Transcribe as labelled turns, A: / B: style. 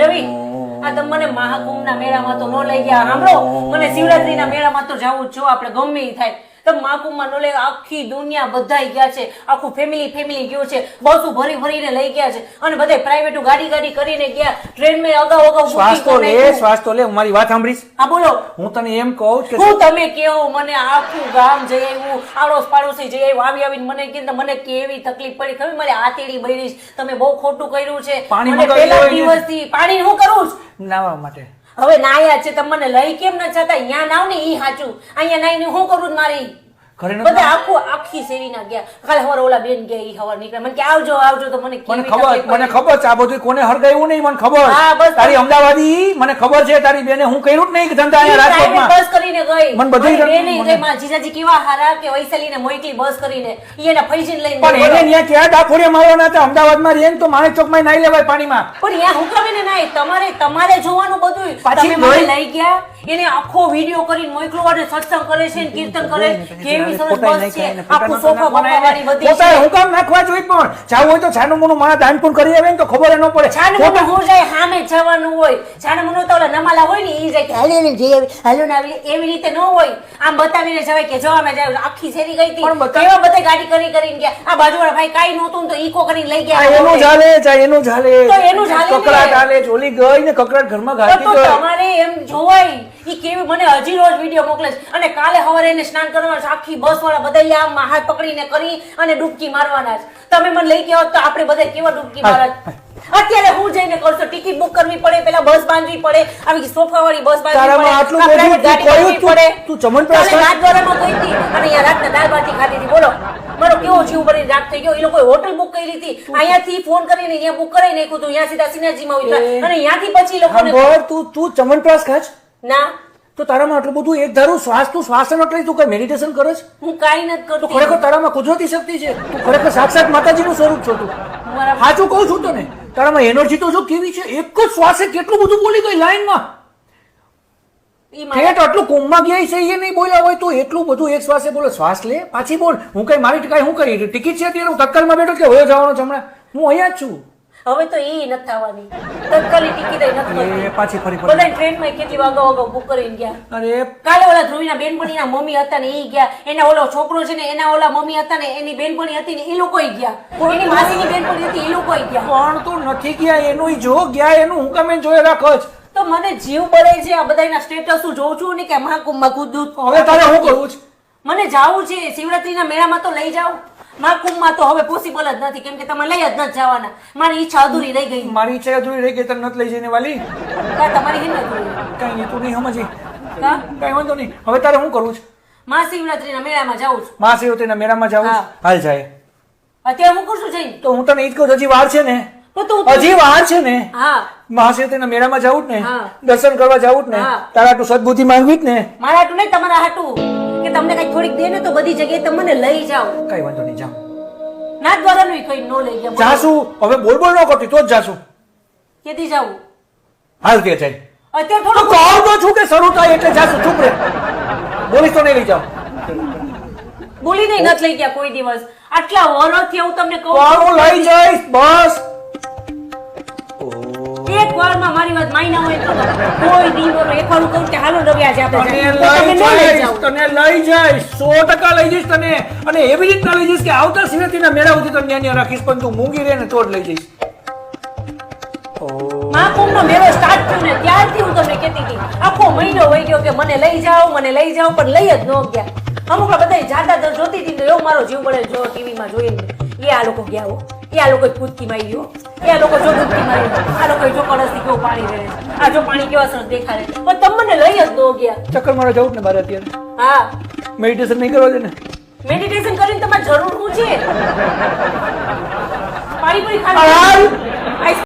A: રવિ, આ તમે મને મહાકુંભના મેળામાં તો ન લઈ ગયા, સાંભળો? મને શિવરાત્રીના મેળામાં તો જવું જ છો, આપણે ગમે થાય. તમે મહાકુંભમાં ન આખી દુનિયા બધાય ગયા છે. આખું ફેમિલી ફેમિલી ગયું છે. બસો ભરી ભરીને લઈ ગયા છે. અને બધે પ્રાઇવેટ ગાડી ગાડી કરીને ગયા. ટ્રેનમાં અગાઉ અગાઉ
B: શ્વાસ તો લે શ્વાસ તો લે મારી વાત સાંભળીશ.
A: હા બોલો.
B: હું તને એમ કહું કે
A: હું તમે કેવો મને આખું ગામ જઈ આવ્યું આડોશ પાડોશી જઈ આવ્યું આવી આવીને મને કીધું મને કેવી તકલીફ પડી? ખબર મારી આતેડી બળી તમે બહુ ખોટું કર્યું છે.
B: પાણી
A: પહેલા દિવસથી પાણી હું કરું છું
B: નાવા માટે.
A: હવે નાયા છે, તમને મને લઈ કેમ ન જતા? અહીંયા નાવ ને ઈ સાચું અહીંયા નાઈને હું કરું મારી?
B: ઘરે
A: બધા આખું આખી શેરી ગયા. કાલે હવાર ઓલા બેન ગયા ઈ હવાર નીકળ્યા. મને કે આવજો આવજો. તો મને
B: મને
A: કેવી
B: ખબર મને ખબર છે આ બધું કોને હરગાયું નહીં મને ખબર.
A: હા, બસ.
B: તારી અમદાવાદી મને ખબર છે તારી બેને હું કર્યું જ નહીં ધંધા અહીંયા રાજકોટમાં?
A: બસ કરીને ગઈ.
B: મને બધુંય
A: બેને ગઈ, મારા જીજાજી કેવા હારા કે વૈશાલીને મોકલી બસ કરીને. ઈ એના ફૈજીને લઈને
B: પણ. એને ત્યાં ક્યાં ડાકોરિયા મારવાના હતા અમદાવાદમાં રહીએ તો માણેક ચોકમાં નાઈ લેવાય પાણીમાં.
A: પણ યા હુકમીને નાય. તમારે તમારે જોવાનું બધું
B: પાછી
A: તમે મને લઈ ગયા? એને આખો વિડિયો કરીને મોકલો અને સત્સંગ કરે છે કીર્તન કરે કેવી સરસ બસ છે આખું સોફા બનાવવાની બધી
B: પોતાએ હું કામ નાખવા જોઈએ પણ જાવું હોય તો છાનું મોનું મારા દાન પણ કરી આવે ને તો ખબર ન પડે.
A: છાનું મોટું હું જાય સામે જવાનું હોય. છાનું મોનું તો નમાલા હોય ને એ જાય કે હાલે ને જઈ આવી, હાલો ને આવી એવી રીતે ન હોય. આમ બતાવીને જવાય કે જો અમે જાય આખી શેરી ગઈ હતી. કેવા બધા ગાડી કરી કરીને ગયા. આ બાજુવાળા ભાઈ કાઈ નહોતું તો ઈકો કરીને લઈ ગયા.
B: એનું ચાલે જાય એનું ચાલે
A: તો એનું ચાલે.
B: કકડાટ ચાલે ચોલી ગઈ ને કકડાટ ઘરમાં
A: તો તો તમારે એમ જોવાય. ઈ કેવી મને હજી રોજ વીડિયો મોકલે છે. અને કાલે સવારે એને સ્નાન કરવાનું છે. આખી બસ વાળા બધા આમ હાથ પકડીને કરી અને ડૂબકી મારવાના છે. તમે મને લઈ ગયા તો આપણે બધા કેવા ડૂબકી મારા અત્યારે હું જઈને કરશો ટિકિટ બુક કરવી પડે પેલા બસ બાંધવી પડે આવી સોફા વાળી બસ બાંધવી
B: આટલું
A: પડે.
B: તું ચમનપ્રાસ
A: કાલે
B: કર.
A: રાજદ્વારામાં ગઈ હતી અને અહીંયા રાતના દાળ બાટી ખાધી હતી. બોલો મારો કેવો જીવ ભરી રાત થઈ ગયો. એ લોકોએ હોટલ બુક કરી હતી અહીંયાથી ફોન કરીને અહીંયા બુક કરાવી નાખ્યું હતું અહીંયા સીધા સિનેજીમાં આવી
B: એ.
A: અને અહીંયાથી પછી લોકોને
B: તું તું ચમનપ્રાસ ખાચ
A: ના.
B: તો તારામાં આટલું બધું એક ધારું શ્વાસ તું શ્વાસન એટલે તું કઈ મેડિટેશન કરે છે?
A: હું કાંઈ નથી કરતી.
B: ખરેખર તારામાં કુદરતી શક્તિ છે? તું ખરેખર સાક્ષાત માતાજીનું સ્વરૂપ છો તું. સાચું કહું છું તને તારામાં એનર્જી તો જો કેવી છે? એક જ શ્વાસે કેટલું બધું બોલી ગઈ લાઈનમાં? ઠેઠ આટલું કુંભમાં ગયા છે એ નહીં બોલ્યા હોય તો એટલું બધું એક શ્વાસે બોલો શ્વાસ લે પાછી બોલ. હું કઈ મારી કઈ હું કરી ટિકિટ છે અત્યારે? હું તત્કાલમાં બેઠો કે હોય જવાનો છે હમણાં? હું અહીંયા જ છું.
A: હવે તો એ નથી થવાની. તત્કાલી ટિકિટ નથી
B: પાછી ફરી
A: બધા ટ્રેનમાં કેટલી વાગા વાગા બુક કરીને ગયા.
B: અરે
A: કાલે ઓલા ધ્રુવીના બેનપણીના મમ્મી હતા ને એ ગયા. એના ઓલો છોકરો છે ને એના ઓલા મમ્મી હતા ને એની બેનપણી હતી ને એ લોકો ગયા. એની માસીની બેનપણી હતી એ લોકો ગયા.
B: પણ તું નથી ગયા એનું જો ગયા એનું હું કમે જોઈ રાખો જ.
A: તો મને જીવ બળે છે આ બધાના સ્ટેટસ હું જોઉં છું ને કે મહાકુંભમાં કૂદું
B: હવે તારે હું કરવું છે?
A: મને જાવું છે શિવરાત્રીના મેળામાં તો લઈ જાઓ. મહાકુંભમાં તો હવે પોસિબલ જ નથી કેમ કે તમે લઈ જ નથી જવાના. મારી ઈચ્છા અધૂરી રહી ગઈ.
B: મારી ઈચ્છા અધૂરી રહી ગઈ તને નથી લઈ જઈને વાલી?
A: કા તમારી હિંમત અધૂરી
B: કઈ નહીં તું નહીં સમજી.
A: કા
B: કઈ વાંધો નહીં. હવે તારે હું કરું છું?
A: મહાશિવરાત્રીના મેળામાં જાઉં છું.
B: મહાશિવરાત્રીના મેળામાં
A: જાઉં
B: હાલ જાય.
A: અત્યારે હું કરું છું જઈને?
B: તો હું તને ઈ જ કહું હજી વાર છે ને.
A: તું
B: હજી વાર છે ને.
A: હા.
B: મહાશિવરાત્રીના મેળામાં જવું જ ને.
A: હા.
B: દર્શન કરવા જવું જ ને. તારા તું સદબુદ્ધિ માંગવી જ ને.
A: મારા હાટું નહીં તમારા હાટું. કે કઈ થોડીક દે ને તો બધી જગ્યાએ તમે મને લઈ જાઓ.
B: કઈ વાંધો નહીં જાઉં
A: ના દ્વારા નું કઈ નો લઈ ગયા.
B: જાસુ હવે બોલ બોલ ન કરતી તો જ જાસુ
A: કેતી જાવું
B: હાલ કે જાય
A: અત્યારે થોડું
B: કહું તો છું કે શરૂ થાય એટલે જાસુ ચૂપ રે. બોલીશ તો નહીં લઈ જાઓ.
A: બોલી નહીં નથી લઈ ગયા કોઈ દિવસ. આટલા વરોથી હું તમને કહું
B: હું લઈ જઈશ બસ.
A: એક વારમાં મારી વાત માયના હોય તો કોઈ દી બોલો એક વાર કહું કે હાલો રવિ આજે આપણે
B: તને
A: જઈએ.
B: તને લઈ જઈશ. 100% લઈ જઈશ તને. અને એવી રીતના લઈ જઈશ કે આવતા શિવરાત્રીના મેળા સુધી તને ત્યાં રાખીશ પણ તું મૂંગી રહે ને તો જ લઈ જઈશ.
A: મહાકુંભનો મેળો સ્ટાર્ટ થયો ને ત્યારથી હું તમને કહેતી હતી આખો મહિનો વહી ગયો કે મને લઈ જાઓ મને લઈ જાઓ પણ લઈ જ ન ગયા. અમુક બધા જાતા જોતી હતી તો એવો મારો જીવ પડે જો ટીવીમાં જોઈને. એ આ લોકો ગયા હો. એ આ લોકો કૂદકી મારી ગયો. એ આ લોકો જો કૂદકી મારી આ લોકો જો કળશથી કેવું પાણી રહે. આ જો પાણી કેવા સરસ દેખાડે પણ તમને લઈ જ ન ગયા.
B: ચક્કર મારા જવું ને મારે અત્યારે.
A: હા.
B: મેડિટેશન નહીં કરવા દે ને.
A: મેડિટેશન કરીને તમારે જરૂર શું છે? પાણી
B: પૂરી
A: ખાવી